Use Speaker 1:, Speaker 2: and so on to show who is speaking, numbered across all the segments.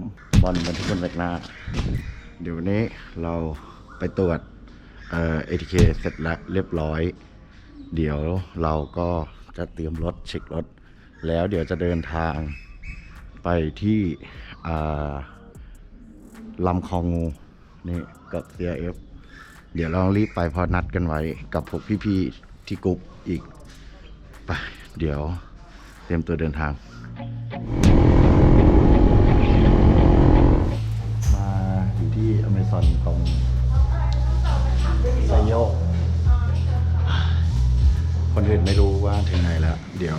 Speaker 1: ผมบอลบันทึกคนแบกหน้าเดี๋ยววันนี้เราไปตรวจเอ่อ ATK เสร็จแล้วเรียบร้อย เดี๋ยวเราก็จะเตรียมรถเช็ครถ แล้วเดี๋ยวจะเดินทางไปที่ลำคลองงูนี่กับ CRF เดี๋ยวเรารีบไปพอนัดกันไว้กับพวกพี่ๆที่กรุ๊ปอีก ไป เดี๋ยวเตรียมตัวเดินทาง มาอยู่ ที่อเมซอนตรงไซโยก คนอื่นไม่รู้ว่าถึงไหนแล้ว เดี๋ยว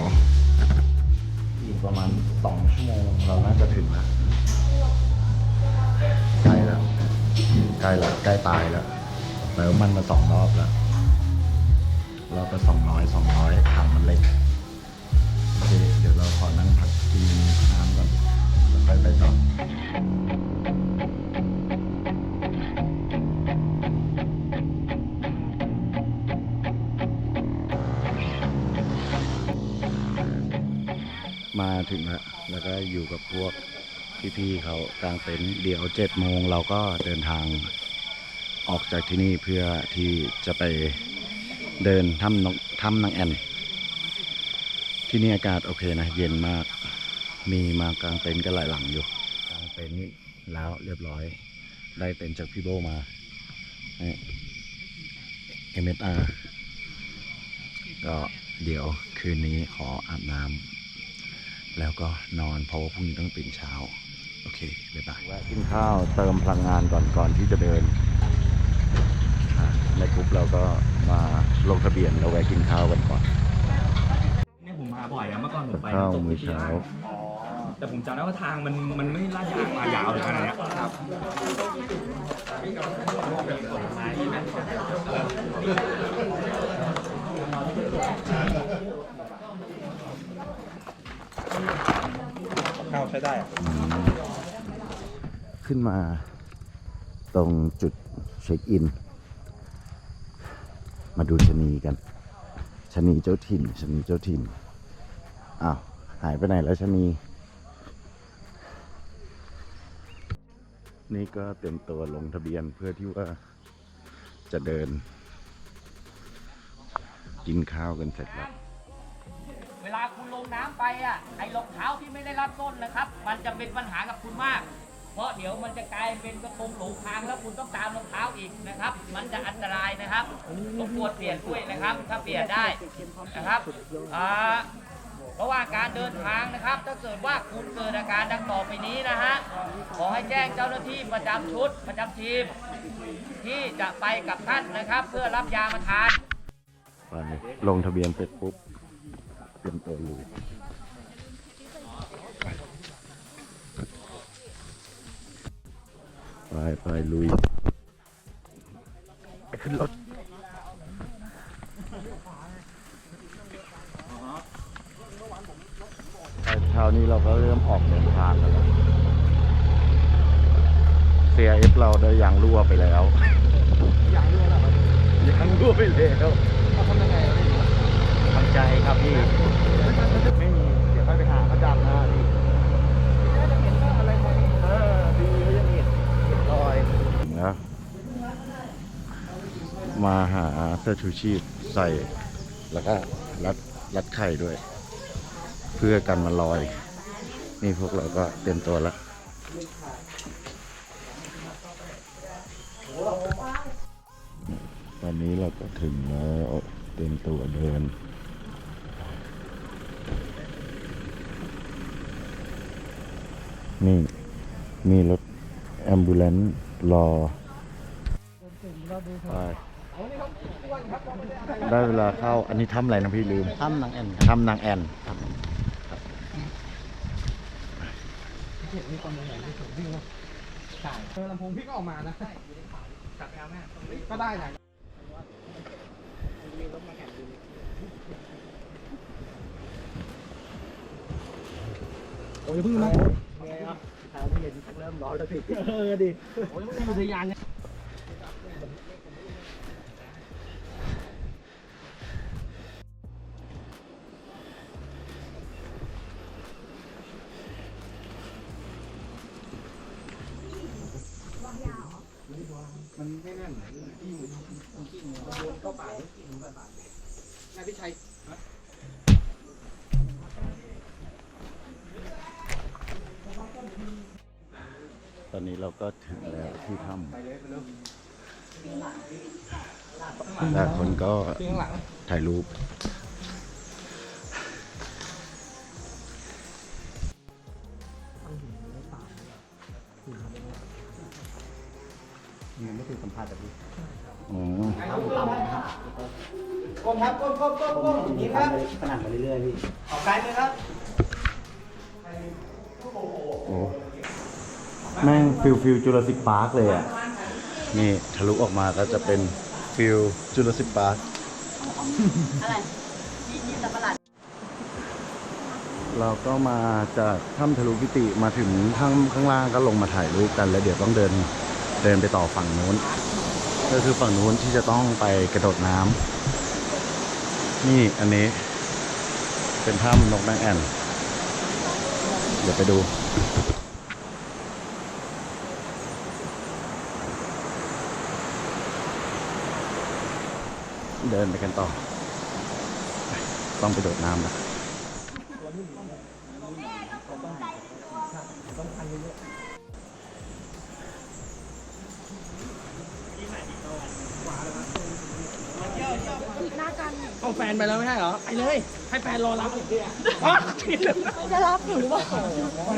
Speaker 1: อีกประมาณสองชั่วโมงเราน่าจะถึงแล้วใกล้แล้วใกล้แล้วใกล้ตายแล้วเติมมันมาสองรอบแล้วรอบละสองร้อยสองร้อยถังมันเล็กโอเคเดี๋ยวเราขอนั่งพักกินน้ำก่อนแล้วค่อยไปต่อ มาถึงแล้วแล้วก็อยู่กับพวกพี่ๆเขากลางเต็นท์เดี๋ยวเจ็ดโมงเราก็เดินทางออกจากที่นี่เพื่อที่จะไปเดินถ้ำนกถ้ำนางแอนที่นี่อากาศโอเคนะ เย็นมาก มีมากลางเต็นท์ก็หลายหลังอยู่กลางเต็นท์แล้วเรียบร้อย ได้เต็นท์จากพี่โบมาเอ็มเอสอาร์ก็เดี๋ยวคืนนี้ขออาบน้ำ แล้วก็นอนเพราะว่าพรุ่งนี้ต้องตื่นเช้า โอเคบ๊ายบายแวะกินข้าวเติมพลังงานก่อนก่อนที่จะเดินอะในกลุ่มเราก็มาลงทะเบียนแล้วแวะกินข้าวกันก่อน
Speaker 2: เนี่ยผมมาบ่อยอะเมื่อก่อนผมไป
Speaker 1: ข้าว
Speaker 2: น้ำตก
Speaker 1: มื้อเช้า
Speaker 2: แต่ผมจำได้ว่าทางมันมันไม่ลาดยางมายาวเลยขนาดเนี้ยครับ ข้าวใช้ได้อะ
Speaker 1: ขึ้นมาตรงจุดเช็คอิน มาดูชะนีกันชะนีเจ้าถิ่นชะนีเจ้าถิ่นอ้าวหายไปไหนแล้วชะนีนี่ก็เตรียมตัวลงทะเบียนเพื่อที่ว่าจะเดิน กินข้าวกันเสร็จแล้ว
Speaker 3: ลาคุณลงน้ำไปอะไอ้รองเท้าที่ไม่ได้รัดส้นนะครับ มันจะเป็นปัญหากับคุณมาก เพราะเดี๋ยวมันจะกลายเป็นกระโปรงหลงทางแล้วคุณต้องตามรองเท้าอีกนะครับ มันจะอันตรายนะครับรบกวนเปลี่ยนด้วยนะครับ ถ้าเปลี่ยนได้นะครับอ่าเพราะว่าการเดินทางนะครับ ถ้าเกิดว่าคุณเกิดอาการดังต่อไปนี้นะฮะขอให้แจ้งเจ้าหน้าที่ประจำชุดประจำทีม ที่จะไปกับท่านนะครับ เพื่อรับยามาทาน
Speaker 1: ลงทะเบียนเสร็จปุ๊บ เตรียมตัวลุยไปไปลุยไปขึ้นรถไปเช้านี้เราก็เริ่มออกเดินทางแล้วนะ CRF เราได้ยางรั่วไปแล้ว
Speaker 2: ยางด้วยเหรอครับ
Speaker 1: ยางรั่วไปแล้ว
Speaker 2: เขาทำยังไงอะพี่
Speaker 1: ทำ ใจครับพี่
Speaker 2: ไม่มี เดี๋ยวค่อยไปหาเขาจำนะพี่
Speaker 1: เออดีก็ยังเห็นเห็นรอยนะมาหาเสื้อชูชีพใส่ แล้วก็รัดรัดไข่ด้วย เพื่อกันมันลอย นี่พวกเราก็เตรียมตัวแล้วตอนนี้เราก็ถึงแล้วเตรียมตัวเดิน นี่ มีรถแอมบูเลนซ์รอไปได้เวลาเข้า อันนี้ทำอะไรนะพี่ลืม
Speaker 2: ถ้ำนางแอ่น
Speaker 1: ทำนางแอนครับ
Speaker 2: ใช่เออลำโพงพี่ก็ออกมานะจับแอลแม่ก็ได้นะโอ้ยเพิ่งมา เช้าเย็นเริ่มร้อนแล้วพี่เออดิโอ้ยอุทยานเนี่ยมันไม่แน่น
Speaker 1: ไหนที่มันที่มันเข้า
Speaker 4: ป่าเข้าป่านาพี่ชัย
Speaker 1: ราก็ถึงแล้วที่ถ้ำแต่คนก็
Speaker 2: ที่ข้างหลัง
Speaker 1: ถ่ายรูป
Speaker 2: ยังไม่ถึงสัมภาษณ์แบบนี้
Speaker 1: อืม
Speaker 2: ก้มครับก้มก้มก้มก้มนี่ครับ
Speaker 5: ขนาดมาเรื่อยๆพี่
Speaker 2: ออกไกลไหมครับ
Speaker 1: แม่งฟิลฟิลจูราสสิกพาร์คเลยอะ นี่ทะลุออกมาก็จะเป็นฟิลจูราสสิกพาร์ค
Speaker 6: อะไรยี่ยี่สับประหลาด
Speaker 1: เราก็มาจากถ้ำทะลุพิติมาถึงข้างข้างล่างก็ลงมาถ่ายรูปกัน แล้วเดี๋ยวต้องเดินเดินไปต่อฝั่งนู้น ก็คือฝั่งนู้นที่จะต้องไปกระโดดน้ำนี่อันนี้ เป็นถ้ำนกนางแอ่นเดี๋ยวไปดู เดินไปกันต่อ ต้องไปโดดน้ำนะ
Speaker 2: เอาแฟนไปแล้วไม่ใช่เหรอ ไปเลย ให้แฟนรอรับอีกทีอะ
Speaker 6: จะรับหนูหรือเปล่า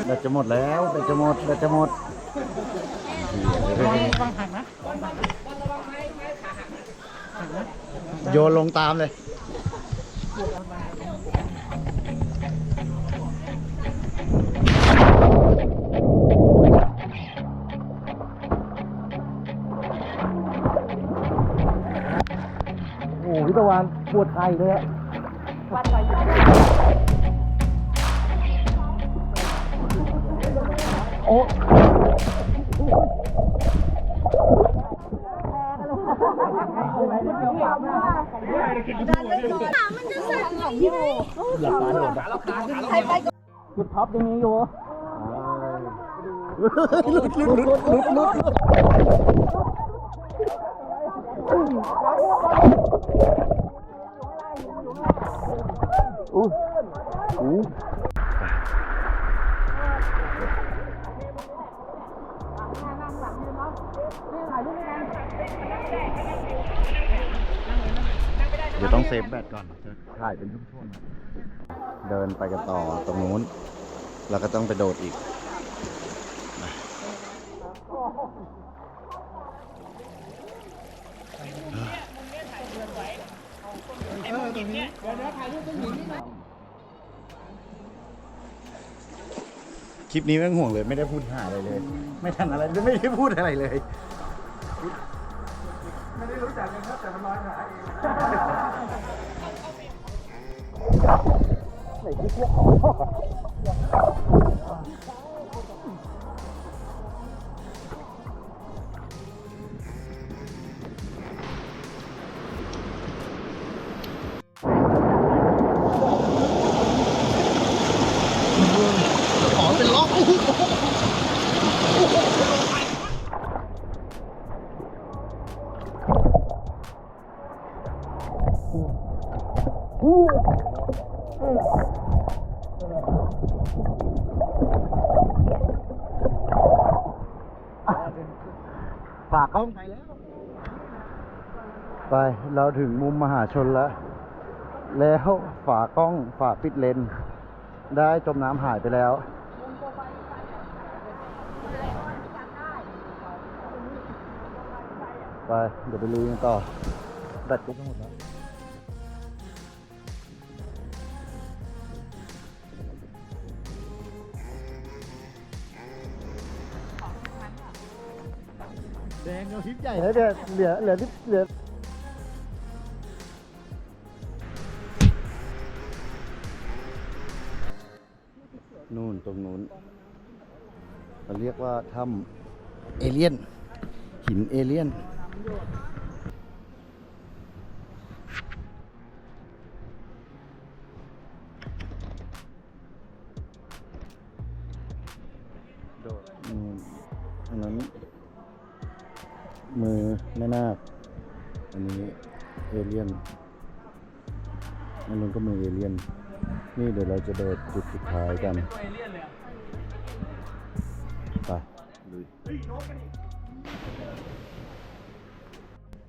Speaker 1: แบตจะหมดแล้วแบตจะหมดแบตจะหมด
Speaker 2: ฟังหักนะ
Speaker 1: โยนลงตามเลย โอ้โหพี่ตะวันปวดไข่เลยอะโอ้
Speaker 6: มันจะสั่นของอยู่
Speaker 1: หลับตาโดดอะ
Speaker 6: ใครไปก็
Speaker 1: จุดท็อปตรงนี้อยู่หลุดหลุดหลุดหลุดหลุดอู้อู้ เดี๋ยวต้องเซฟแบตก่อนจะถ่ายเป็นช่วงๆเดินไปกันต่อตรงนู้น แล้วก็ต้องไปโดดอีกคลิปนี้ไม่ต้องห่วงเลย ไม่ได้พูดหาอะไรเลย ไม่ทันอะไรไม่ได้พูดอะไรเลย ขอเป็นล็อก ฝากกล้องไปแล้ว ไป เราถึงมุมมหาชนแล้ว แล้วฝากล้องฝาปิดเลน ได้จมน้ำหายไปแล้ว ไป เดี๋ยวไปลุยกันต่อแบตก็หมดแล้ว เอาทิปใหญ่แล้วเดี๋ยวเหลือเหลือทิปเหลือนู่นตรงนู้นเราเรียกว่าถ้ำเอเลียน หินเอเลียน มอันนั้นมือในม่นาคอันนี้เอเลี่ยนอันนู้นก็มือเอเลี่ยน นี่เดี๋ยวเราจะโดดจุดสุดท้ายกัน
Speaker 2: ตัวเอเลี่ยนเลยอะ
Speaker 1: ไปลุย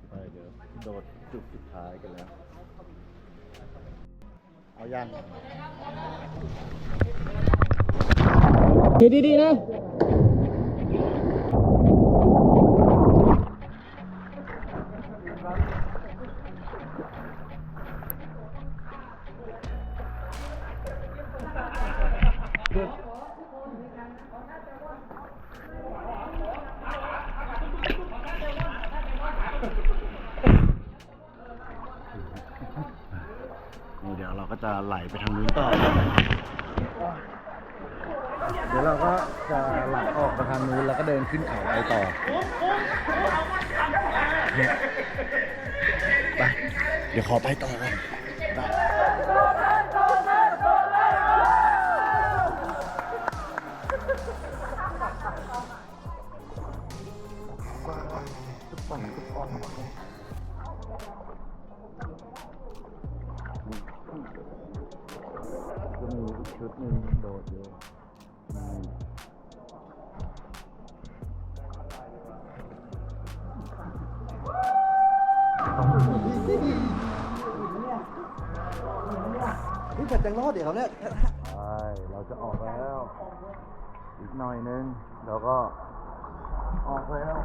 Speaker 1: ไปเดี๋ยวโดดจุดสุดท้ายกันแล้ว เอายัง
Speaker 2: ดีดีๆนะ
Speaker 1: นี่เดี๋ยวเราก็จะไหลไปทางนู้นต่อ เดี๋ยวเราก็จะไหลออกไปทางนู้นแล้วก็เดินขึ้นเขาไปต่อไป เดี๋ยวขอไปต่อก่อน
Speaker 2: นี่แต่จังรอดเดี๋ยวเขาเนี่ย
Speaker 1: ใช่เราจะออกแล้ว อีกหน่อยนึงเราก็ออกแล้ว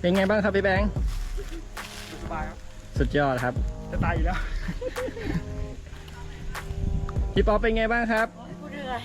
Speaker 2: เป็นไงบ้างครับพี่แบงค์
Speaker 5: สบายครับ
Speaker 2: สุดยอดครับ
Speaker 5: จะตายอยู่แล้ว
Speaker 2: พี่ป๊อปเป็นไงบ้างครับ
Speaker 6: พูดเหนื่อย